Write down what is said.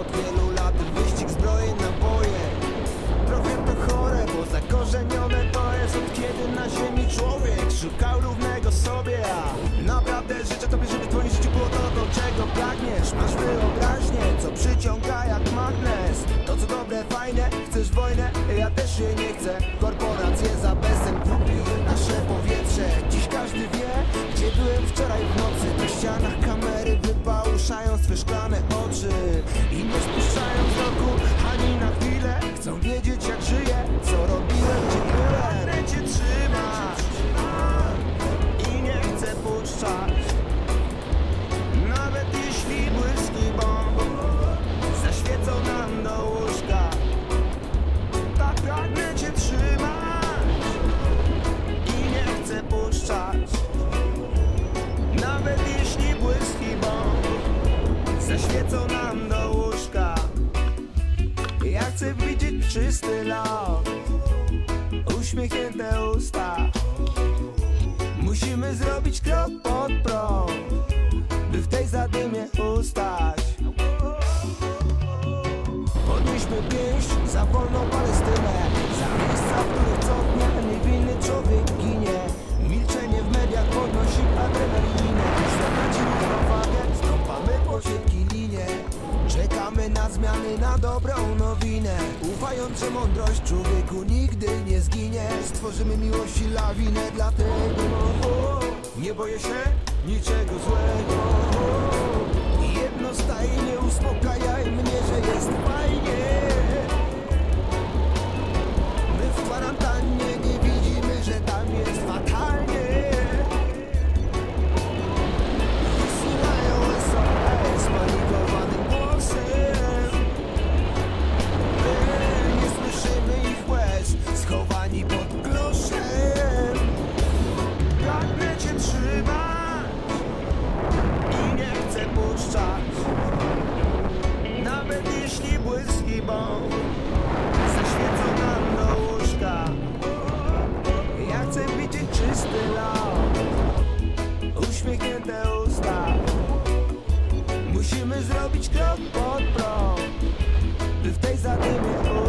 od wielu lat wyścig zbroi naboje Trochę to chore, bo zakorzenione to jest od kiedy na ziemi człowiek Szukał równego sobie, a naprawdę życzę tobie, żeby w twoim życiu było to, do czego pragniesz. Masz wyobraźnię, co przyciąga jak magnes. To co dobre, fajne, chcesz wojnę, ja też jej nie chcę swe szklane oczy I nie spuszczają wzroku ani na chwilę Chcą wiedzieć jak żyję, widzieć czysty Uśmiechnięte usta. Musimy zrobić krok pod prąd By w tej zadymie ustać. Podnieśmy pięść za wolną Palestynę. Za miejsca, w których co dnia niewinny człowiek ginie na dobrą nowinę. Ufając, że mądrość człowieku nigdy nie zginie. Stworzymy miłość i lawinę, dlatego o, Nie boję się niczego złego. Jednostajnie uspokajaj zrobić krok pod prąd By w tej zadymie